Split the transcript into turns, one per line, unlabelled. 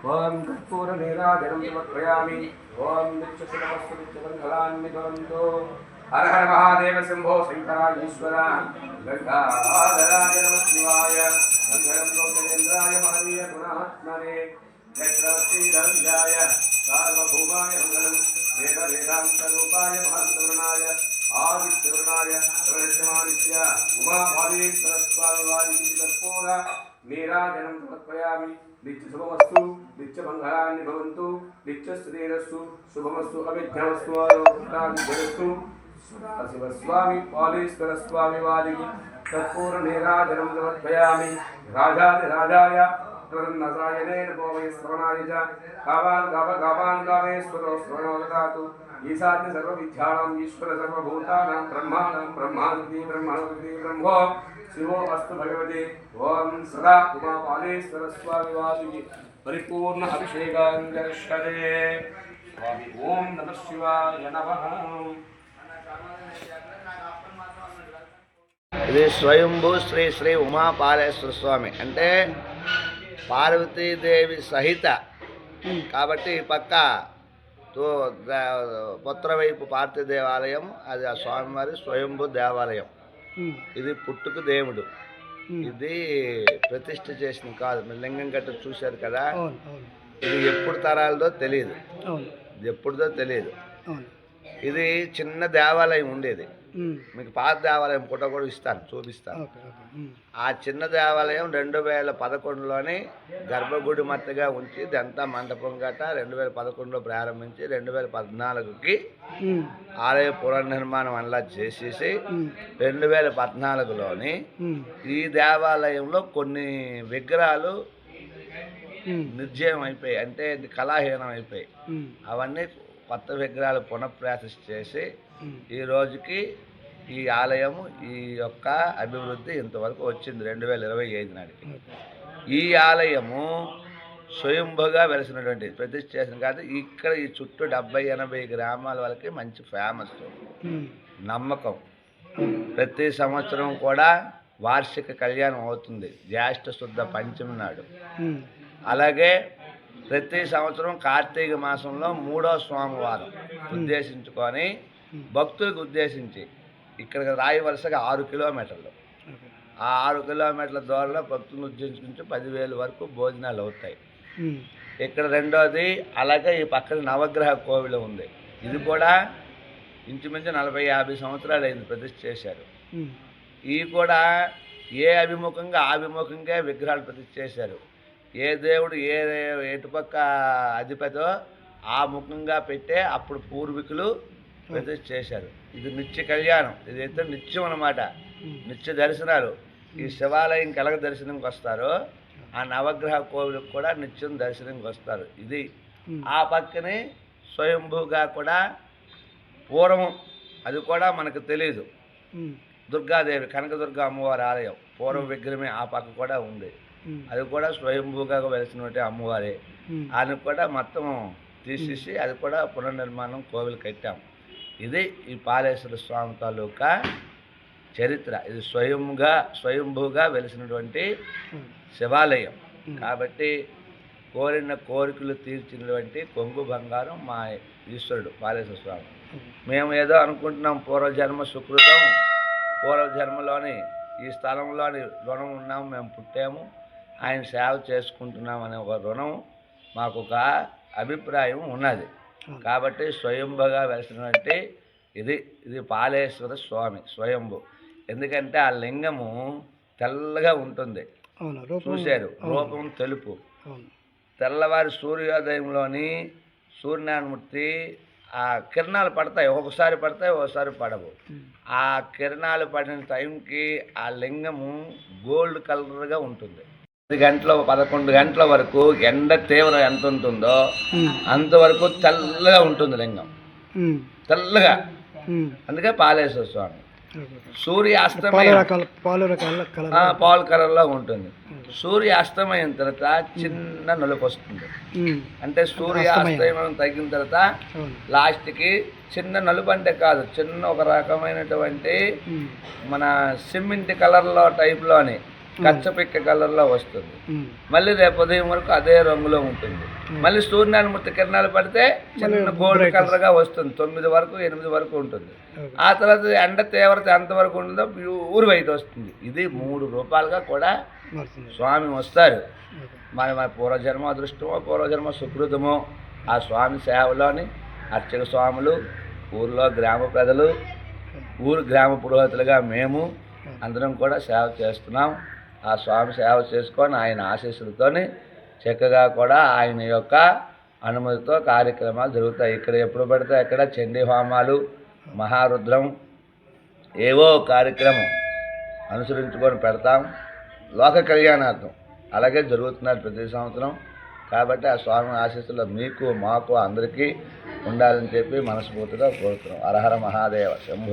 ॐ कर्पूरनीराजनं समर्पयामि ॐ नित्यशिरमस्तुनित्यमङ्गलान्वितवन्तो हर हर महादेव शम्भो शङ्करायीश्वरा गङ्गाधराय नमस्शिवाय गङ्गं लोकरेन्द्राय महनीय गुणात्मने। चक्रश्रीरञ्जाय सार्वभौमाय मङ्गलं। वेदवेदान्तरूपाय महन्तवृणाय आदित्यवृणाय प्रणश्यमादित्य उमाभावेश्वरस्वामिवादिकर्पूर नीराजनं समर्पयामि నిత్య శుభమస్తు నిత్య మంగళాన్ని భవంతు నిత్య శ్రేయస్సు శుభమస్తు అవిఘ్నమస్తు ఆరోగ్యమస్తు సదాశివస్వామి పాలేశ్వర స్వామి వారికి కర్పూర నీరాజనం సమర్పయామి. రాజాది రాజాయ ప్రసన్నసాయనే నమోవై శ్రవణాయ చ. కావాన్ గావ గావాన్ గావేశ్వరో శ్రవణో దదాతు ఈశాన్య సర్వ విద్యానాం ఈశ్వర సర్వభూతానాం బ్రహ్మాణం బ్రహ్మాది బ్రహ్మణోది బ్రహ్మో శివో అస్తు భగవతి ఓం సదా ఉమాపాలేశ్వర స్వామి వాదికి పరిపూర్ణ అభిషేకాంగర్షరే స్వామి ఓం నమ శివాయ నమః
ఇది స్వయంభూ శ్రీ శ్రీ ఉమాపాలేశ్వర స్వామి. అంటే పార్వతీదేవి సహిత. కాబట్టి ఈ పక్క పుత్రవైపు పార్వతీ వైపు పార్థి దేవాలయం అది ఆ స్వామివారి స్వయంభూ దేవాలయం. ఇది పుట్టుకు దేవుడు. ఇది ప్రతిష్ఠ చేసింది కాదు. లింగం గట్ట చూశారు కదా? ఇది ఎప్పుడు తరాలదో తెలియదు ఎప్పుడుదో తెలియదు ఇది చిన్న దేవాలయం ఉండేది. మీకు పాత దేవాలయం ఫోటో కూడా ఇస్తాను చూపిస్తాను. ఆ చిన్న దేవాలయం రెండు వేల పదకొండులోని గర్భగుడి మట్టుగా ఉంచి ఇదంతా మండపం గట రెండు వేల పదకొండులో ప్రారంభించి రెండు వేల పద్నాలుగుకి. ఆలయ పునర్నిర్మాణం అలా చేసేసి. రెండు వేల పద్నాలుగులోని. ఈ దేవాలయంలో కొన్ని విగ్రహాలు
ఉమ్.
నిర్జీవం అయిపోయాయి అంటే కళాహీనం అయిపోయాయి. అవన్నీ కొత్త విగ్రహాలు పునఃప్రతిష్ఠ చేసి. ఈ రోజుకి ఈ ఆలయము ఈ యొక్క అభివృద్ధి ఇంతవరకు వచ్చింది రెండు వేల ఇరవై ఐదు నాటికి. ఈ ఆలయము స్వయంభుగా వెలిసినటువంటి ప్రతిష్ఠ చేసిన కాదు ఇక్కడ ఈ చుట్టూ డెబ్బై ఎనభై గ్రామాల వాళ్ళకి మంచి ఫేమస్. నమ్మకం ప్రతి సంవత్సరం కూడా వార్షిక కళ్యాణం అవుతుంది జ్యేష్ఠ శుద్ధ పంచమి నాడు. అలాగే ప్రతి సంవత్సరం కార్తీక మాసంలో మూడో సోమవారం ఉద్దేశించుకొని భక్తులకు ఉద్దేశించి ఇక్కడ రాయి వరుసగా ఆరు కిలోమీటర్లు. ఆ ఆరు కిలోమీటర్ల దూరంలో భక్తులను ఉద్దేశించి పదివేలు వరకు భోజనాలు అవుతాయి
ఉమ్.
ఇక్కడ రెండోది అలాగే ఈ పక్కన నవగ్రహ కోవిల ఉంది ఇది కూడా ఇంచుమించు నలభై యాభై సంవత్సరాలు అయింది ప్రతిష్ఠ చేశారు
ఉమ్.
ఇవి కూడా ఏ అభిముఖంగా ఆ అభిముఖంగా విగ్రహాలు ప్రతిష్ఠ చేశారు ఏ దేవుడు ఏ ఎటుపక్క అధిపతో ఆ ముఖంగా పెట్టే అప్పుడు పూర్వీకులు ప్రతిష్ఠ చేశారు ఇది నిత్య కళ్యాణం ఇదైతే నిత్యం అన్నమాట
ఉమ్.
నిత్య దర్శనాలు ఈ శివాలయం కలగ దర్శనంకి వస్తారు ఆ నవగ్రహ కోవిలకు కూడా నిత్యం దర్శనంకి వస్తారు ఇది. ఆ పక్కనే స్వయంభూగా కూడా పూర్వం అది కూడా మనకు తెలియదు. దుర్గాదేవి కనకదుర్గ అమ్మవారి ఆలయం పూర్వ విగ్రహమే ఆ పక్క కూడా ఉంది. అది కూడా స్వయంభూగా వెలిసినటువంటి అమ్మవారే. ఆయన కూడా మొత్తం తీసేసి అది కూడా పునర్నిర్మాణం కోవిలు కట్టాం ఇది ఈ పాలేశ్వర స్వామి తాలూకా చరిత్ర ఇది స్వయంగా స్వయంభూగా వెలిసినటువంటి. శివాలయం. కాబట్టి కోరిన కోరికలు తీర్చినటువంటి కొంగు బంగారం మా ఈశ్వరుడు పాలేశ్వర స్వామి. మేము ఏదో అనుకుంటున్నాం పూర్వజన్మ సుకృతం పూర్వజన్మలోని ఈ స్థలంలోని రుణం ఉన్నాము మేము పుట్టాము ఆయన సేవ చేసుకుంటున్నాం అనే ఒక రుణం మాకు ఒక అభిప్రాయం ఉన్నది. కాబట్టి స్వయంభుగా వెలిసినటువంటి ఇది ఇది పాలేశ్వర స్వామి స్వయంభు. ఎందుకంటే ఆ లింగము తెల్లగా ఉంటుంది. చూశారు. రూపం తెలుపు. తెల్లవారి సూర్యోదయంలోని సూర్యనారాయణమూర్తి ఆ కిరణాలు పడతాయి ఒకసారి పడతాయి ఒకసారి పడవు. ఆ కిరణాలు పడిన టైంకి ఆ లింగము గోల్డ్ కలర్గా ఉంటుంది. గంటల పదకొండు గంటల వరకు ఎండ తీవ్రం ఎంత ఉంటుందో. అంతవరకు తెల్లగా ఉంటుంది లింగం. తెల్లగా. అందుకే పాలేశ్వర స్వామి. సూర్యాస్తమయం.
రకాల పాలు
కలర్లో ఉంటుంది. సూర్యాస్తమయం తర్వాత చిన్న నలుపు వస్తుంది. అంటే సూర్యాస్తమయం తగ్గిన తర్వాత లాస్ట్కి చిన్న నలుపు అంటే కాదు చిన్న ఒక రకమైనటువంటి మన సిమెంట్ కలర్లో టైప్లోని కచ్చపిక్క కలర్లో వస్తుంది.
ఉమ్,
మళ్ళీ రేపు ఉదయం వరకు అదే రంగులో ఉంటుంది. మళ్ళీ సూర్యనారాయణమూర్తి కిరణాలు పడితే చిన్న గోల్డ్ కలర్గా వస్తుంది. తొమ్మిది వరకు ఎనిమిది వరకు ఉంటుంది. ఆ తర్వాత ఎండ తీవ్రత ఎంతవరకు ఉంటుందో ఊరు వైట్ వస్తుంది. ఇది మూడు రూపాయలుగా కూడా స్వామి వస్తారు. మరి మన పూర్వజన్మ అదృష్టమో పూర్వజన్మ సుకృతమో ఆ స్వామి సేవలోని అర్చక స్వాములు ఊర్లో గ్రామ ప్రజలు ఊరు గ్రామ పురోహితులుగా మేము అందరం కూడా సేవ చేస్తున్నాం. ఆ స్వామి సేవ చేసుకొని ఆయన ఆశీస్సులతోని చక్కగా కూడా ఆయన యొక్క అనుమతితో కార్యక్రమాలు జరుగుతాయి. ఇక్కడ ఎప్పుడు పడితే అక్కడ చండీ హోమాలు మహారుద్రం ఏవో కార్యక్రమం అనుసరించుకొని పెడతాం. లోక కళ్యాణార్థం. అలాగే జరుగుతున్నారు ప్రతి సంవత్సరం. కాబట్టి ఆ స్వామి ఆశీస్సులు మీకు మాకు అందరికీ ఉండాలని చెప్పి మనస్ఫూర్తిగా కోరుతున్నాం. అరహర మహాదేవ శంభు.